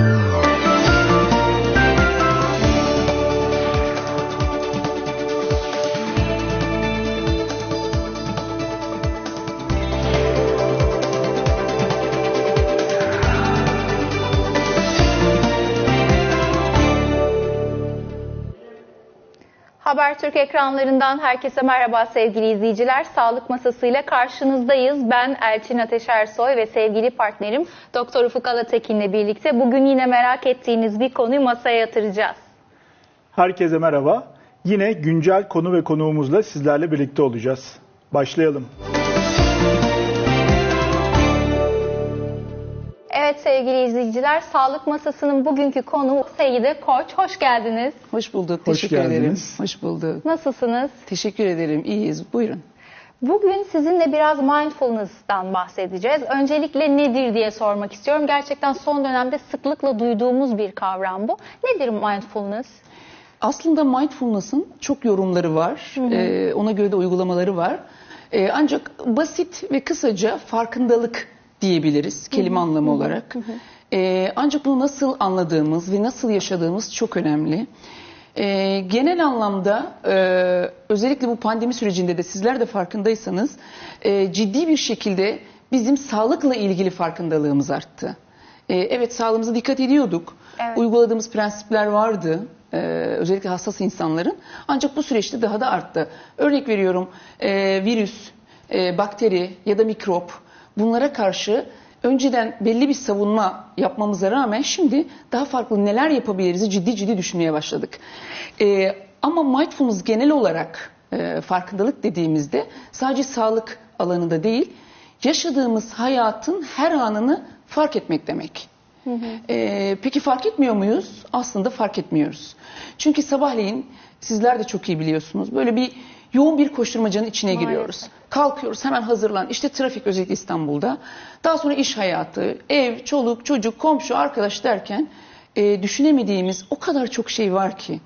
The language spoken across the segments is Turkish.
Oh. Habertürk ekranlarından herkese merhaba sevgili izleyiciler. Sağlık masasıyla karşınızdayız. Ben Elçin Ateş Ersoy ve sevgili partnerim Doktor Ufuk Alatekin'le birlikte bugün yine merak ettiğiniz bir konuyu masaya yatıracağız. Herkese merhaba. Yine güncel konu ve konuğumuzla sizlerle birlikte olacağız. Başlayalım. Evet sevgili izleyiciler, Sağlık Masası'nın bugünkü konuğu Seyide Koç. Hoş geldiniz. Hoş bulduk. Hoş Teşekkür ederim. geldiniz. Hoş bulduk. Nasılsınız? Teşekkür ederim. İyiyiz. Buyurun. Bugün sizinle biraz mindfulness'tan bahsedeceğiz. Öncelikle nedir diye sormak istiyorum. Gerçekten son dönemde sıklıkla duyduğumuz bir kavram bu. Nedir mindfulness? Aslında mindfulness'ın çok yorumları var. Ee, ona göre de uygulamaları var. Ee, ancak basit ve kısaca farkındalık diyebiliriz kelime anlamı olarak. Ee, ancak bunu nasıl anladığımız ve nasıl yaşadığımız çok önemli. Ee, genel anlamda e, özellikle bu pandemi sürecinde de sizler de farkındaysanız e, ciddi bir şekilde bizim sağlıkla ilgili farkındalığımız arttı. Ee, evet sağlığımıza dikkat ediyorduk. Evet. Uyguladığımız prensipler vardı. Ee, özellikle hassas insanların. Ancak bu süreçte daha da arttı. Örnek veriyorum e, virüs, e, bakteri ya da mikrop bunlara karşı önceden belli bir savunma yapmamıza rağmen şimdi daha farklı neler yapabiliriz ciddi ciddi düşünmeye başladık. Ee, ama mindfulness genel olarak e, farkındalık dediğimizde sadece sağlık alanında değil yaşadığımız hayatın her anını fark etmek demek. Ee, peki fark etmiyor muyuz? Aslında fark etmiyoruz. Çünkü sabahleyin sizler de çok iyi biliyorsunuz. Böyle bir yoğun bir koşturmacanın içine Maalesef. giriyoruz. Kalkıyoruz hemen hazırlan. İşte trafik özellikle İstanbul'da. Daha sonra iş hayatı, ev, çoluk, çocuk, komşu, arkadaş derken e, düşünemediğimiz o kadar çok şey var ki.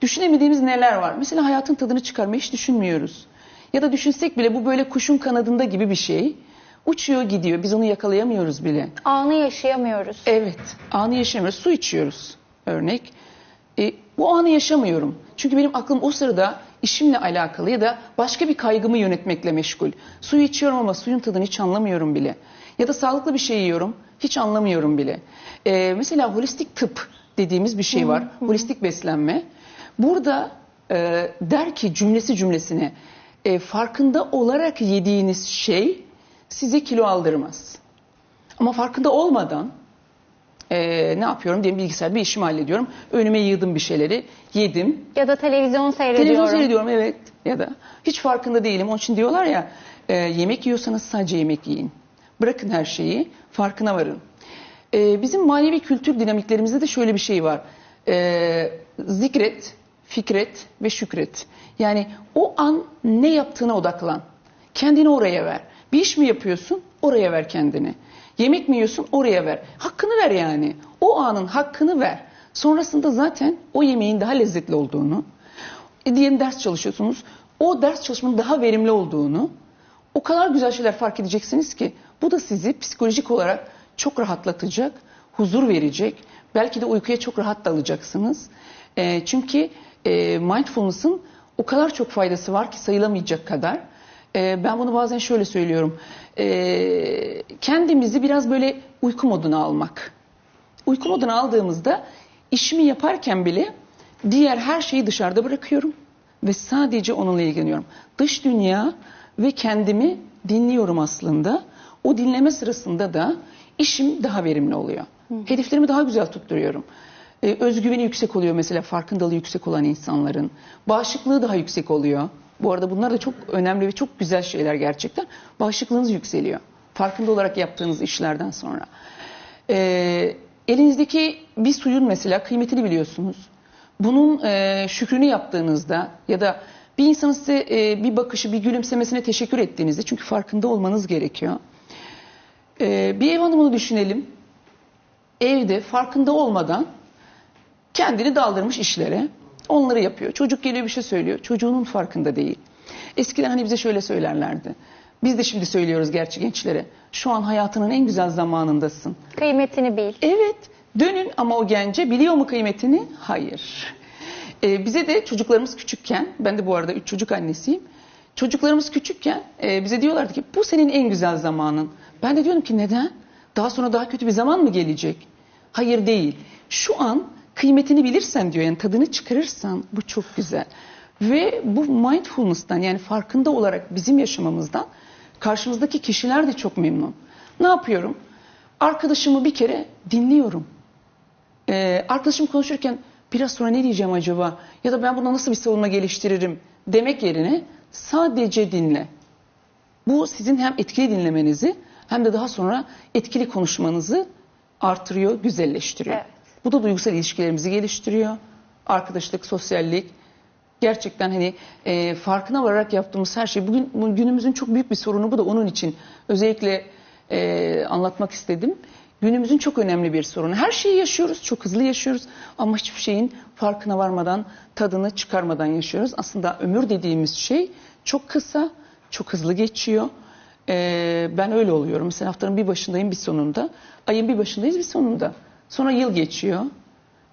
Düşünemediğimiz neler var? Mesela hayatın tadını çıkarmayı hiç düşünmüyoruz. Ya da düşünsek bile bu böyle kuşun kanadında gibi bir şey. Uçuyor gidiyor. Biz onu yakalayamıyoruz bile. Anı yaşayamıyoruz. Evet, anı yaşamıyoruz. Su içiyoruz örnek. E, bu anı yaşamıyorum. Çünkü benim aklım o sırada işimle alakalı ya da başka bir kaygımı yönetmekle meşgul. Suyu içiyorum ama suyun tadını hiç anlamıyorum bile. Ya da sağlıklı bir şey yiyorum, hiç anlamıyorum bile. E, mesela holistik tıp dediğimiz bir şey var. Holistik beslenme. Burada e, der ki cümlesi cümlesine e, farkında olarak yediğiniz şey size kilo aldırmaz. Ama farkında olmadan e, ne yapıyorum diye bilgisayar bir işimi hallediyorum. Önüme yığdım bir şeyleri, yedim. Ya da televizyon seyrediyorum. Televizyon seyrediyorum evet ya da hiç farkında değilim. Onun için diyorlar ya e, yemek yiyorsanız sadece yemek yiyin. Bırakın her şeyi, farkına varın. E, bizim manevi kültür dinamiklerimizde de şöyle bir şey var. E, zikret, fikret ve şükret. Yani o an ne yaptığına odaklan. Kendini oraya ver. Bir iş mi yapıyorsun? Oraya ver kendini. Yemek mi yiyorsun? Oraya ver. Hakkını ver yani. O anın hakkını ver. Sonrasında zaten o yemeğin daha lezzetli olduğunu, e, diyelim ders çalışıyorsunuz. O ders çalışmanın daha verimli olduğunu, o kadar güzel şeyler fark edeceksiniz ki bu da sizi psikolojik olarak çok rahatlatacak, huzur verecek. Belki de uykuya çok rahat dalacaksınız. E, çünkü e, mindfulness'ın o kadar çok faydası var ki sayılamayacak kadar. E, ben bunu bazen şöyle söylüyorum. E, kendimizi biraz böyle uyku moduna almak. Uyku moduna aldığımızda işimi yaparken bile diğer her şeyi dışarıda bırakıyorum ve sadece onunla ilgileniyorum. Dış dünya ve kendimi dinliyorum aslında. O dinleme sırasında da işim daha verimli oluyor. Hedeflerimi daha güzel tutturuyorum. Ee, özgüveni yüksek oluyor mesela farkındalığı yüksek olan insanların. Bağışıklığı daha yüksek oluyor. Bu arada bunlar da çok önemli ve çok güzel şeyler gerçekten. Bağışıklığınız yükseliyor. Farkında olarak yaptığınız işlerden sonra. Ee, elinizdeki bir suyun mesela kıymetini biliyorsunuz. Bunun e, şükrünü yaptığınızda ya da bir insanın size e, bir bakışı, bir gülümsemesine teşekkür ettiğinizde çünkü farkında olmanız gerekiyor. Ee, bir ev hanımını düşünelim. Evde farkında olmadan kendini daldırmış işlere. Onları yapıyor. Çocuk geliyor bir şey söylüyor. Çocuğunun farkında değil. Eskiden hani bize şöyle söylerlerdi. Biz de şimdi söylüyoruz gerçi gençlere. Şu an hayatının en güzel zamanındasın. Kıymetini bil. Evet Dönün ama o gence biliyor mu kıymetini? Hayır. Ee, bize de çocuklarımız küçükken, ben de bu arada üç çocuk annesiyim. Çocuklarımız küçükken e, bize diyorlardı ki bu senin en güzel zamanın. Ben de diyorum ki neden? Daha sonra daha kötü bir zaman mı gelecek? Hayır değil. Şu an kıymetini bilirsen diyor yani tadını çıkarırsan bu çok güzel. Ve bu mindfulness'tan yani farkında olarak bizim yaşamamızdan karşımızdaki kişiler de çok memnun. Ne yapıyorum? Arkadaşımı bir kere dinliyorum. Ee, arkadaşım konuşurken biraz sonra ne diyeceğim acaba? Ya da ben buna nasıl bir savunma geliştiririm demek yerine sadece dinle. Bu sizin hem etkili dinlemenizi hem de daha sonra etkili konuşmanızı artırıyor, güzelleştiriyor. Evet. Bu da duygusal ilişkilerimizi geliştiriyor. Arkadaşlık, sosyallik. Gerçekten hani e, farkına vararak yaptığımız her şey. Bugün bu günümüzün çok büyük bir sorunu bu da onun için özellikle e, anlatmak istedim. Günümüzün çok önemli bir sorunu. Her şeyi yaşıyoruz, çok hızlı yaşıyoruz ama hiçbir şeyin farkına varmadan, tadını çıkarmadan yaşıyoruz. Aslında ömür dediğimiz şey çok kısa, çok hızlı geçiyor. Ee, ben öyle oluyorum. Mesela haftanın bir başındayım, bir sonunda. Ayın bir başındayız, bir sonunda. Sonra yıl geçiyor.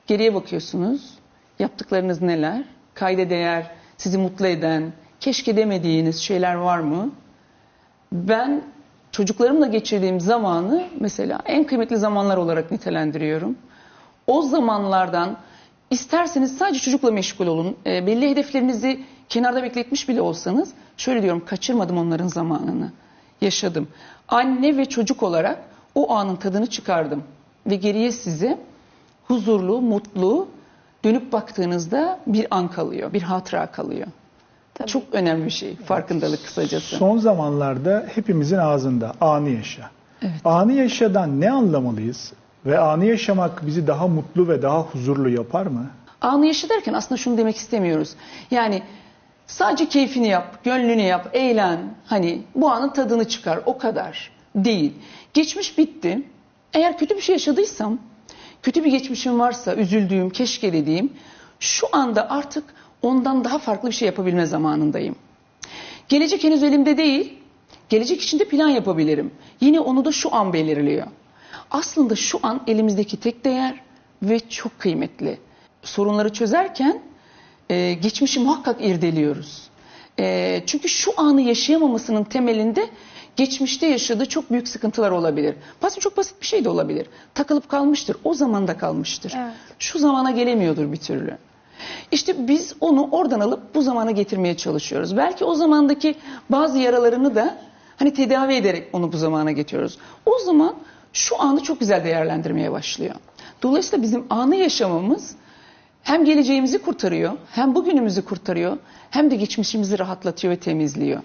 Geriye bakıyorsunuz. Yaptıklarınız neler? Kayda değer, sizi mutlu eden, keşke demediğiniz şeyler var mı? Ben çocuklarımla geçirdiğim zamanı mesela en kıymetli zamanlar olarak nitelendiriyorum. O zamanlardan isterseniz sadece çocukla meşgul olun. E, belli hedeflerinizi kenarda bekletmiş bile olsanız şöyle diyorum kaçırmadım onların zamanını. Yaşadım. Anne ve çocuk olarak o anın tadını çıkardım. Ve geriye size huzurlu, mutlu dönüp baktığınızda bir an kalıyor, bir hatıra kalıyor. Çok önemli bir şey farkındalık kısacası. Son zamanlarda hepimizin ağzında anı yaşa. Anı yaşadan ne anlamalıyız? Ve anı yaşamak bizi daha mutlu ve daha huzurlu yapar mı? Anı yaşa derken aslında şunu demek istemiyoruz. Yani sadece keyfini yap, gönlünü yap, eğlen. Hani bu anın tadını çıkar o kadar değil. Geçmiş bitti. Eğer kötü bir şey yaşadıysam, kötü bir geçmişim varsa, üzüldüğüm, keşke dediğim, şu anda artık ondan daha farklı bir şey yapabilme zamanındayım. Gelecek henüz elimde değil. Gelecek için de plan yapabilirim. Yine onu da şu an belirliyor. Aslında şu an elimizdeki tek değer ve çok kıymetli. Sorunları çözerken e, geçmişi muhakkak irdeliyoruz. E, çünkü şu anı yaşayamamasının temelinde geçmişte yaşadığı çok büyük sıkıntılar olabilir. Bazen çok basit bir şey de olabilir. Takılıp kalmıştır. O zamanda kalmıştır. Evet. Şu zamana gelemiyordur bir türlü. İşte biz onu oradan alıp bu zamana getirmeye çalışıyoruz. Belki o zamandaki bazı yaralarını da hani tedavi ederek onu bu zamana getiriyoruz. O zaman şu anı çok güzel değerlendirmeye başlıyor. Dolayısıyla bizim anı yaşamamız hem geleceğimizi kurtarıyor, hem bugünümüzü kurtarıyor, hem de geçmişimizi rahatlatıyor ve temizliyor.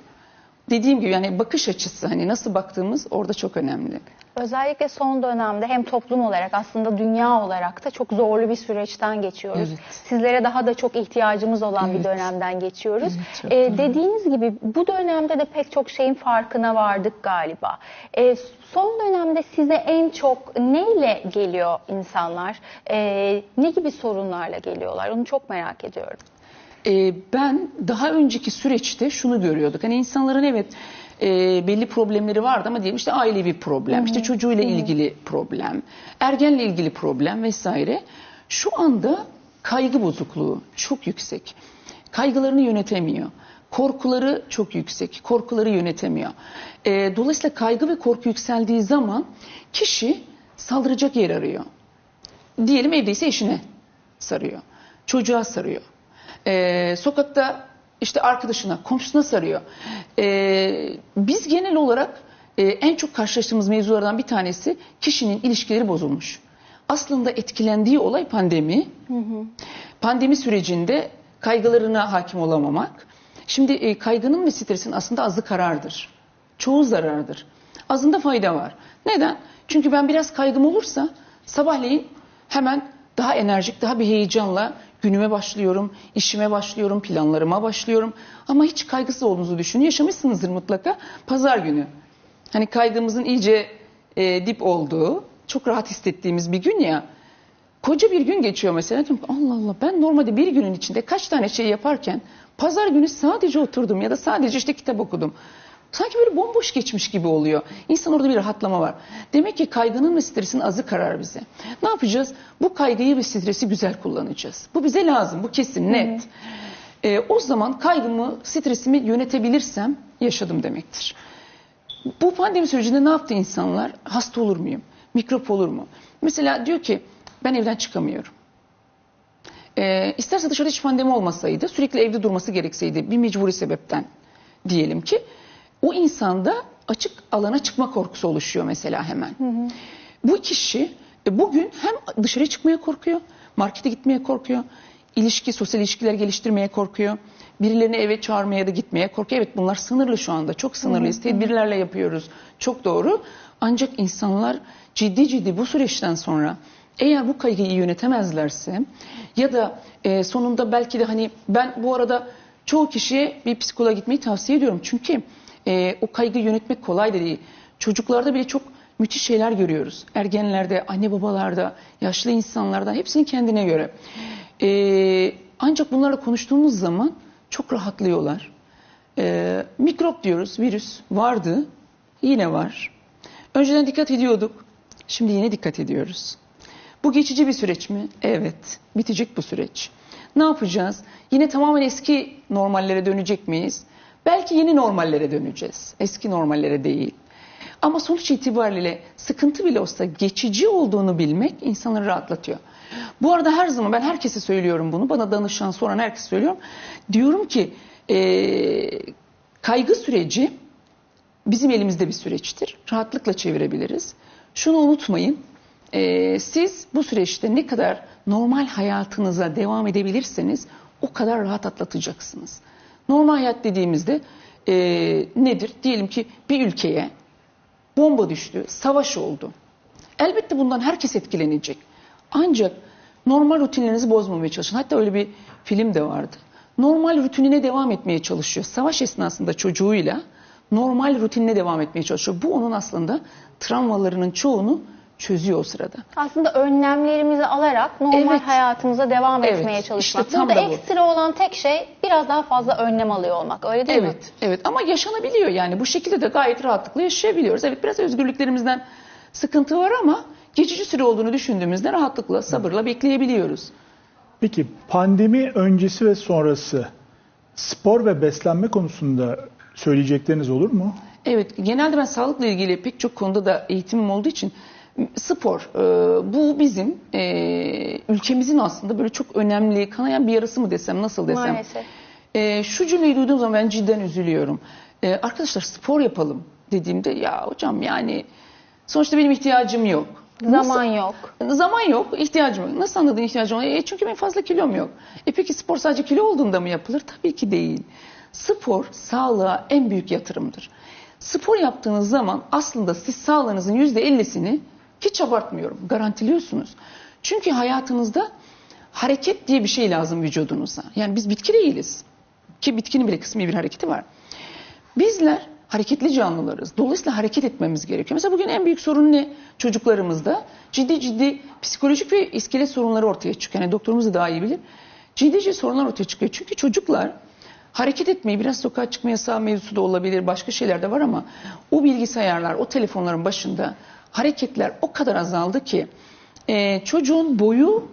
Dediğim gibi yani bakış açısı hani nasıl baktığımız orada çok önemli. Özellikle son dönemde hem toplum olarak aslında dünya olarak da çok zorlu bir süreçten geçiyoruz. Evet. Sizlere daha da çok ihtiyacımız olan bir Evet. dönemden geçiyoruz. Evet, Ee, dediğiniz gibi bu dönemde de pek çok şeyin farkına vardık galiba. Ee, son dönemde size en çok neyle geliyor insanlar? Ee, ne gibi sorunlarla geliyorlar? Onu çok merak ediyorum. Ee, ben daha önceki süreçte şunu görüyorduk. Hani insanların evet e, belli problemleri vardı ama diyelim işte ailevi problem, işte çocuğuyla ilgili problem, ergenle ilgili problem vesaire. Şu anda kaygı bozukluğu çok yüksek. Kaygılarını yönetemiyor. Korkuları çok yüksek. Korkuları yönetemiyor. Ee, dolayısıyla kaygı ve korku yükseldiği zaman kişi saldıracak yer arıyor. Diyelim evdeyse eşine sarıyor. Çocuğa sarıyor. Ee, sokakta işte arkadaşına, komşusuna sarıyor. Ee, biz genel olarak e, en çok karşılaştığımız mevzulardan bir tanesi kişinin ilişkileri bozulmuş. Aslında etkilendiği olay pandemi. Pandemi sürecinde kaygılarına hakim olamamak. Şimdi e, kaygının ve stresin aslında azı karardır. Çoğu zarardır. Azında fayda var. Neden? Çünkü ben biraz kaygım olursa sabahleyin hemen daha enerjik, daha bir heyecanla günüme başlıyorum, işime başlıyorum, planlarıma başlıyorum. Ama hiç kaygısız olduğunuzu düşünün. Yaşamışsınızdır mutlaka. Pazar günü. Hani kaygımızın iyice e, dip olduğu, çok rahat hissettiğimiz bir gün ya. Koca bir gün geçiyor mesela. Diyorum Allah Allah ben normalde bir günün içinde kaç tane şey yaparken pazar günü sadece oturdum ya da sadece işte kitap okudum. Sanki böyle bomboş geçmiş gibi oluyor. İnsan orada bir rahatlama var. Demek ki kaygının ve stresin azı karar bize. Ne yapacağız? Bu kaygıyı ve stresi güzel kullanacağız. Bu bize lazım. Bu kesin, net. Ee, o zaman kaygımı, stresimi yönetebilirsem yaşadım demektir. Bu pandemi sürecinde ne yaptı insanlar? Hasta olur muyum? Mikrop olur mu? Mesela diyor ki ben evden çıkamıyorum. Ee, isterse dışarıda hiç pandemi olmasaydı, sürekli evde durması gerekseydi bir mecburi sebepten diyelim ki o insanda açık alana çıkma korkusu oluşuyor mesela hemen. Bu kişi e, bugün hem dışarıya çıkmaya korkuyor, markete gitmeye korkuyor, ilişki, sosyal ilişkiler geliştirmeye korkuyor. Birilerini eve çağırmaya da gitmeye korkuyor. Evet bunlar sınırlı şu anda. Çok sınırlıyız. Tedbirlerle yapıyoruz. Çok doğru. Ancak insanlar ciddi ciddi bu süreçten sonra eğer bu kaygıyı yönetemezlerse ya da e, sonunda belki de hani ben bu arada çoğu kişiye bir psikoloğa gitmeyi tavsiye ediyorum. Çünkü e, o kaygıyı yönetmek kolay da değil. Çocuklarda bile çok müthiş şeyler görüyoruz. Ergenlerde, anne babalarda, yaşlı insanlarda hepsinin kendine göre. E, ancak bunlarla konuştuğumuz zaman çok rahatlıyorlar. E, mikrop diyoruz, virüs vardı, yine var. Önceden dikkat ediyorduk, şimdi yine dikkat ediyoruz. Bu geçici bir süreç mi? Evet, bitecek bu süreç. Ne yapacağız? Yine tamamen eski normallere dönecek miyiz? Belki yeni normallere döneceğiz. Eski normallere değil. Ama sonuç itibariyle sıkıntı bile olsa geçici olduğunu bilmek insanları rahatlatıyor. Bu arada her zaman ben herkese söylüyorum bunu. Bana danışan soran herkese söylüyorum. Diyorum ki eee, kaygı süreci bizim elimizde bir süreçtir. Rahatlıkla çevirebiliriz. Şunu unutmayın. eee, siz bu süreçte ne kadar normal hayatınıza devam edebilirseniz o kadar rahat atlatacaksınız. Normal hayat dediğimizde eee, nedir? Diyelim ki bir ülkeye bomba düştü, savaş oldu. Elbette bundan herkes etkilenecek. Ancak normal rutinlerinizi bozmamaya çalışın. Hatta öyle bir film de vardı. Normal rutinine devam etmeye çalışıyor. Savaş esnasında çocuğuyla normal rutinine devam etmeye çalışıyor. Bu onun aslında travmalarının çoğunu çözüyor o sırada. Aslında önlemlerimizi alarak normal Evet. hayatımıza devam Evet, etmeye çalışmak. işte tam Burada da bu. ekstra olan tek şey biraz daha fazla önlem alıyor olmak. Öyle değil mi? Evet, evet ama yaşanabiliyor yani bu şekilde de gayet rahatlıkla yaşayabiliyoruz. Evet biraz özgürlüklerimizden sıkıntı var ama geçici süre olduğunu düşündüğümüzde rahatlıkla, sabırla bekleyebiliyoruz. Peki pandemi öncesi ve sonrası spor ve beslenme konusunda söyleyecekleriniz olur mu? Evet, genelde ben sağlıkla ilgili pek çok konuda da eğitimim olduğu için spor, e, bu bizim e, ülkemizin aslında böyle çok önemli, kanayan bir yarası mı desem, nasıl desem. Maalesef. E, şu cümleyi duyduğum zaman ben cidden üzülüyorum. E, arkadaşlar spor yapalım dediğimde ya hocam yani sonuçta benim ihtiyacım yok. Zaman yok. Zaman yok, ihtiyacım yok. Nasıl anladın ihtiyacım yok? E, çünkü benim fazla kilom yok. E peki spor sadece kilo olduğunda mı yapılır? Tabii ki değil. Spor sağlığa en büyük yatırımdır. Spor yaptığınız zaman aslında siz sağlığınızın %50'sini hiç abartmıyorum, garantiliyorsunuz. Çünkü hayatınızda hareket diye bir şey lazım vücudunuza. Yani biz bitki değiliz. Ki bitkinin bile kısmi bir hareketi var. Bizler hareketli canlılarız. Dolayısıyla hareket etmemiz gerekiyor. Mesela bugün en büyük sorun ne? Çocuklarımızda ciddi ciddi psikolojik ve iskelet sorunları ortaya çıkıyor. Yani doktorumuz da daha iyi bilir. Ciddi ciddi sorunlar ortaya çıkıyor. Çünkü çocuklar hareket etmeyi biraz sokağa çıkma yasağı mevzusu da olabilir. Başka şeyler de var ama o bilgisayarlar, o telefonların başında hareketler o kadar azaldı ki e, çocuğun boyu,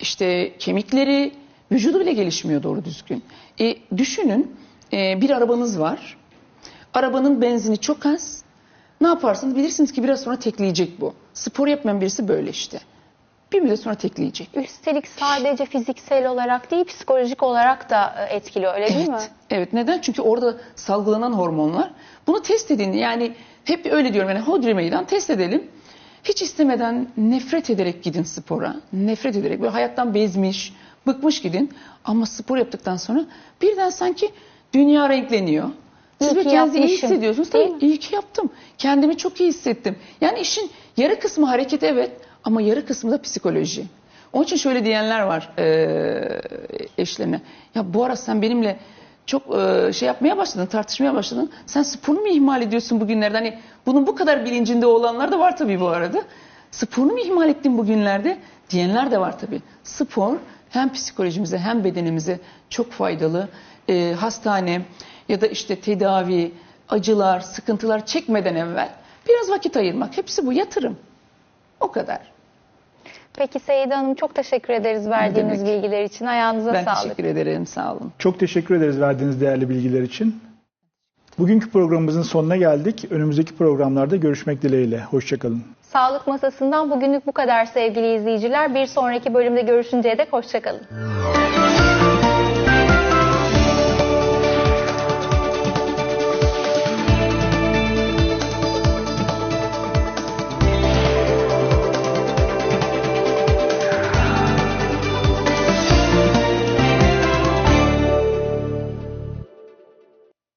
işte kemikleri, vücudu bile gelişmiyor doğru düzgün. E, düşünün e, bir arabanız var. Arabanın benzini çok az. Ne yaparsınız? Bilirsiniz ki biraz sonra tekleyecek bu. Spor yapmayan birisi böyle işte. Bir müddet sonra tekleyecek. Üstelik sadece fiziksel olarak değil psikolojik olarak da e, etkili öyle değil mi? Evet, evet. Neden? Çünkü orada salgılanan hormonlar. Bunu test edin. Yani hep öyle diyorum. Yani hodri meydan test edelim. Hiç istemeden nefret ederek gidin spora. Nefret ederek böyle hayattan bezmiş, bıkmış gidin. Ama spor yaptıktan sonra birden sanki dünya renkleniyor. Siz İyi böyle kendinizi iyi hissediyorsunuz. Tabii iyi ki yaptım. Kendimi çok iyi hissettim. Yani işin yarı kısmı hareket evet ama yarı kısmı da psikoloji. Onun için şöyle diyenler var eee eşlerine. Ya bu ara sen benimle çok eee, şey yapmaya başladın, tartışmaya başladın. Sen sporu mu ihmal ediyorsun bugünlerde? Hani bunun bu kadar bilincinde olanlar da var tabii bu arada. Sporunu mu ihmal ettin bugünlerde? Diyenler de var tabii. Spor hem psikolojimize hem bedenimize çok faydalı. Eee, hastane ya da işte tedavi, acılar, sıkıntılar çekmeden evvel biraz vakit ayırmak. Hepsi bu yatırım. O kadar. Peki Seyide Hanım çok teşekkür ederiz verdiğiniz demek. bilgiler için. Ayağınıza Ben sağlık. teşekkür ederim. Sağ olun. Çok teşekkür ederiz verdiğiniz değerli bilgiler için. Bugünkü programımızın sonuna geldik. Önümüzdeki programlarda görüşmek dileğiyle. Hoşçakalın. Sağlık masasından bugünlük bu kadar sevgili izleyiciler. Bir sonraki bölümde görüşünceye dek hoşçakalın.